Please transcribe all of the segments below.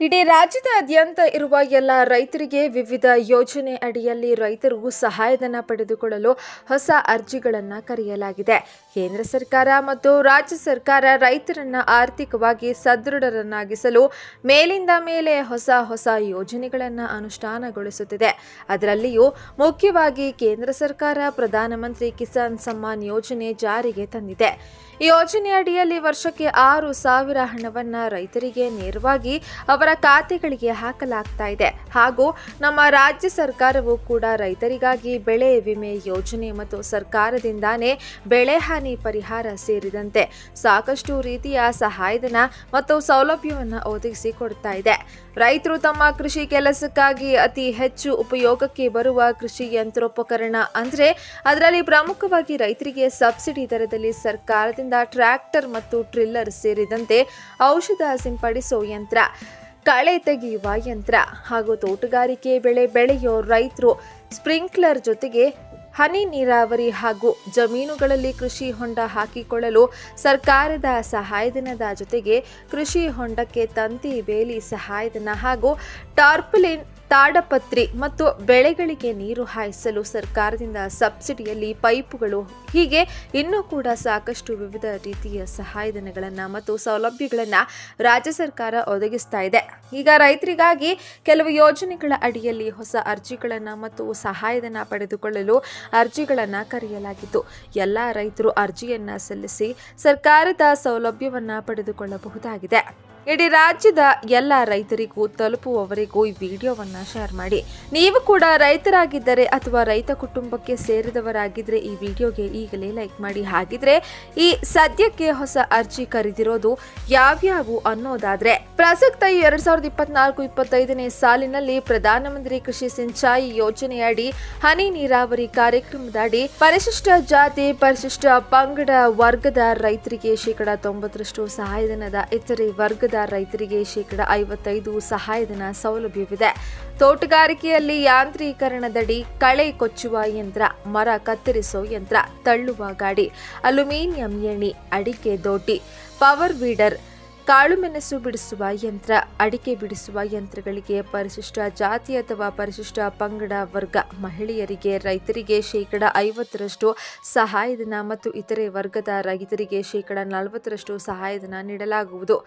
ಇಡೀ ರಾಜ್ಯದಾದ್ಯಂತ ಇರುವ ಎಲ್ಲ ರೈತರಿಗೆ ವಿವಿಧ ಯೋಜನೆ ಅಡಿಯಲ್ಲಿ ರೈತರು ಸಹಾಯಧನ ಪಡೆದುಕೊಳ್ಳಲು ಹೊಸ ಅರ್ಜಿಗಳನ್ನು ಕರೆಯಲಾಗಿದೆ. ಕೇಂದ್ರ ಸರ್ಕಾರ ಮತ್ತು ರಾಜ್ಯ ಸರ್ಕಾರ ರೈತರನ್ನ ಆರ್ಥಿಕವಾಗಿ ಸದೃಢರನ್ನಾಗಿಸಲು ಮೇಲಿಂದ ಮೇಲೆ ಹೊಸ ಹೊಸ ಯೋಜನೆಗಳನ್ನು ಅನುಷ್ಠಾನಗೊಳಿಸುತ್ತಿದೆ. ಅದರಲ್ಲಿಯೂ ಮುಖ್ಯವಾಗಿ ಕೇಂದ್ರ ಸರ್ಕಾರ ಪ್ರಧಾನಮಂತ್ರಿ ಕಿಸಾನ್ ಸಮ್ಮಾನ್ ಯೋಜನೆ ಜಾರಿಗೆ ತಂದಿದೆ. ಈ ಯೋಜನೆ ಅಡಿಯಲ್ಲಿ ವರ್ಷಕ್ಕೆ ಆರು ಸಾವಿರ ಹಣವನ್ನು ರೈತರಿಗೆ ನೇರವಾಗಿ ಅವರ ಖಾತೆಗಳಿಗೆ ಹಾಕಲಾಗ್ತಾ ಇದೆ. ಹಾಗೂ ನಮ್ಮ ರಾಜ್ಯ ಸರ್ಕಾರವು ಕೂಡ ರೈತರಿಗಾಗಿ ಬೆಳೆ ವಿಮೆ ಯೋಜನೆ ಮತ್ತು ಸರ್ಕಾರದಿಂದಾನೇ ಬೆಳೆ ಹಾನಿ ಪರಿಹಾರ ಸೇರಿದಂತೆ ಸಾಕಷ್ಟು ರೀತಿಯ ಸಹಾಯಧನ ಮತ್ತು ಸೌಲಭ್ಯವನ್ನು ಒದಗಿಸಿ ಕೊಡ್ತಾ ಇದೆ. ರೈತರು ತಮ್ಮ ಕೃಷಿ ಕೆಲಸಕ್ಕಾಗಿ ಅತಿ ಹೆಚ್ಚು ಉಪಯೋಗಕ್ಕೆ ಬರುವ ಕೃಷಿ ಯಂತ್ರೋಪಕರಣ ಅಂದರೆ ಅದರಲ್ಲಿ ಪ್ರಮುಖವಾಗಿ ರೈತರಿಗೆ ಸಬ್ಸಿಡಿ ದರದಲ್ಲಿ ಸರ್ಕಾರದಿಂದ ಟ್ರ್ಯಾಕ್ಟರ್ ಮತ್ತು ಟ್ರಿಲ್ಲರ್ ಸೇರಿದಂತೆ ಔಷಧ ಸಿಂಪಡಿಸೋ ಯಂತ್ರ. ಕಳೆ ತೆಗೆಯುವ ಯಂತ್ರ ಹಾಗೂ ತೋಟಗಾರಿಕೆ ಬೆಳೆ ಬೆಳೆಯೋ ರೈತರು ಸ್ಪ್ರಿಂಕ್ಲರ್ ಜೊತೆಗೆ ಹನಿ ನೀರಾವರಿ ಹಾಗೂ ಜಮೀನುಗಳಲ್ಲಿ ಕೃಷಿ ಹೊಂಡ ಹಾಕಿಕೊಳ್ಳಲು ಸರ್ಕಾರದ ಸಹಾಯಧನದ ಜೊತೆಗೆ ಕೃಷಿ ಹೊಂಡಕ್ಕೆ ತಂತಿ ಬೇಲಿ ಸಹಾಯಧನ ಹಾಗೂ ಟಾರ್ಪಲಿನ್ ತಾಡಪತ್ರಿ ಮತ್ತು ಬೆಳೆಗಳಿಗೆ ನೀರು ಹಾಯಿಸಲು ಸರ್ಕಾರದಿಂದ ಸಬ್ಸಿಡಿಯಲ್ಲಿ ಪೈಪುಗಳು. ಹೀಗೆ ಇನ್ನೂ ಕೂಡ ಸಾಕಷ್ಟು ವಿವಿಧ ರೀತಿಯ ಸಹಾಯಧನಗಳನ್ನು ಮತ್ತು ಸೌಲಭ್ಯಗಳನ್ನು ರಾಜ್ಯ ಸರ್ಕಾರ ಒದಗಿಸ್ತಾ ಇದೆ. ಈಗ ರೈತರಿಗಾಗಿ ಕೆಲವು ಯೋಜನೆಗಳ ಅಡಿಯಲ್ಲಿ ಹೊಸ ಅರ್ಜಿಗಳನ್ನು ಮತ್ತು ಸಹಾಯಧನ ಪಡೆದುಕೊಳ್ಳಲು ಅರ್ಜಿಗಳನ್ನು ಕರೆಯಲಾಗಿತ್ತು. ಎಲ್ಲ ರೈತರು ಅರ್ಜಿಯನ್ನು ಸಲ್ಲಿಸಿ ಸರ್ಕಾರದ ಸೌಲಭ್ಯವನ್ನು ಪಡೆದುಕೊಳ್ಳಬಹುದಾಗಿದೆ. ಇಡೀ ರಾಜ್ಯದ ಎಲ್ಲ ರೈತರಿಗೂ ತಲುಪುವವರೆಗೂ ಈ ವಿಡಿಯೋವನ್ನು ಶೇರ್ ಮಾಡಿ. ನೀವು ಕೂಡ ರೈತರಾಗಿದ್ದರೆ ಅಥವಾ ರೈತ ಕುಟುಂಬಕ್ಕೆ ಸೇರಿದವರಾಗಿದ್ದರೆ ಈ ವಿಡಿಯೋಗೆ ಈಗಲೇ ಲೈಕ್ ಮಾಡಿ. ಹಾಗಿದ್ರೆ ಈ ಸದ್ಯಕ್ಕೆ ಹೊಸ ಅರ್ಜಿ ಕರೆದಿರೋದು ಯಾವ್ಯಾವು ಅನ್ನೋದಾದರೆ, ಪ್ರಸಕ್ತ ಎರಡು ಸಾವಿರದ ಇಪ್ಪತ್ನಾಲ್ಕು, ಇಪ್ಪತ್ತೈದನೇ ಸಾಲಿನಲ್ಲಿ ಪ್ರಧಾನಮಂತ್ರಿ ಕೃಷಿ ಸಿಂಚಾಯಿ ಯೋಜನೆಯಡಿ ಹನಿ ನೀರಾವರಿ ಕಾರ್ಯಕ್ರಮದಡಿ ಪರಿಶಿಷ್ಟ ಜಾತಿ, ಪರಿಶಿಷ್ಟ ಪಂಗಡ ವರ್ಗದ ರೈತರಿಗೆ ಶೇಕಡಾ ತೊಂಬತ್ತರಷ್ಟು ಸಹಾಯಧನದ ಇತರೆ ವರ್ಗದ ರೈತರಿಗೆ ಶೇಕಡ ಐವತ್ತೈದು ಸಹಾಯಧನ ಸೌಲಭ್ಯವಿದೆ. ತೋಟಗಾರಿಕೆಯಲ್ಲಿ ಯಾಂತ್ರೀಕರಣದಡಿ ಕಳೆ ಕೊಚ್ಚುವ ಯಂತ್ರ, ಮರ ಕತ್ತರಿಸೋ ಯಂತ್ರ, ತಳ್ಳುವ ಗಾಡಿ, ಅಲ್ಯೂಮಿನಿಯಂ ಎಣಿ, ಅಡಿಕೆ ದೋಟಿ, ಪವರ್ ವೀಡರ್ ಕಾಳುಮೆಣಸು ಬಿಡಿಸುವ ಯಂತ್ರ, ಅಡಿಕೆ ಬಿಡಿಸುವ ಯಂತ್ರಗಳಿಗೆ ಪರಿಶಿಷ್ಟ ಜಾತಿ ಅಥವಾ ಪರಿಶಿಷ್ಟ ಪಂಗಡ ವರ್ಗ, ಮಹಿಳೆಯರಿಗೆ, ರೈತರಿಗೆ ಶೇಕಡ ಐವತ್ತರಷ್ಟು ಸಹಾಯಧನ ಮತ್ತು ಇತರೆ ವರ್ಗದ ರೈತರಿಗೆ ಶೇಕಡ ನಲವತ್ತರಷ್ಟು ಸಹಾಯಧನ ನೀಡಲಾಗುವುದು.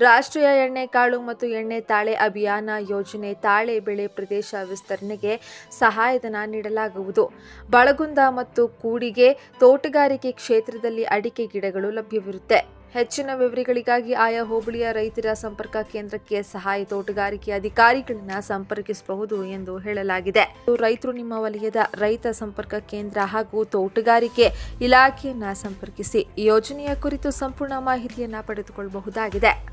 ರಾಷ್ಟ್ರೀಯ ಎಣ್ಣೆ ಕಾಳು ಮತ್ತು ಎಣ್ಣೆ ತಾಳೆ ಅಭಿಯಾನ ಯೋಜನೆ ತಾಳೆ ಬೆಳೆ ಪ್ರದೇಶ ವಿಸ್ತರಣೆಗೆ ಸಹಾಯಧನ ನೀಡಲಾಗುವುದು. ಬಳಗುಂದ ಮತ್ತು ಕೂಡಿಗೆ ತೋಟಗಾರಿಕೆ ಕ್ಷೇತ್ರದಲ್ಲಿ ಅಡಿಕೆ ಗಿಡಗಳು ಲಭ್ಯವಿರುತ್ತೆ. ಹೆಚ್ಚಿನ ವಿವರಗಳಿಗಾಗಿ ಆಯಾ ಹೋಬಳಿಯ ರೈತರ ಸಂಪರ್ಕ ಕೇಂದ್ರಕ್ಕೆ ಸಹಾಯ ತೋಟಗಾರಿಕೆ ಅಧಿಕಾರಿಗಳನ್ನ ಸಂಪರ್ಕಿಸಬಹುದು ಎಂದು ಹೇಳಲಾಗಿದೆ. ರೈತರು ನಿಮ್ಮ ವಲಯದ ರೈತ ಸಂಪರ್ಕ ಕೇಂದ್ರ ಹಾಗೂ ತೋಟಗಾರಿಕೆ ಇಲಾಖೆಯನ್ನ ಸಂಪರ್ಕಿಸಿ ಯೋಜನೆಯ ಕುರಿತು ಸಂಪೂರ್ಣ ಮಾಹಿತಿಯನ್ನ ಪಡೆದುಕೊಳ್ಳಬಹುದಾಗಿದೆ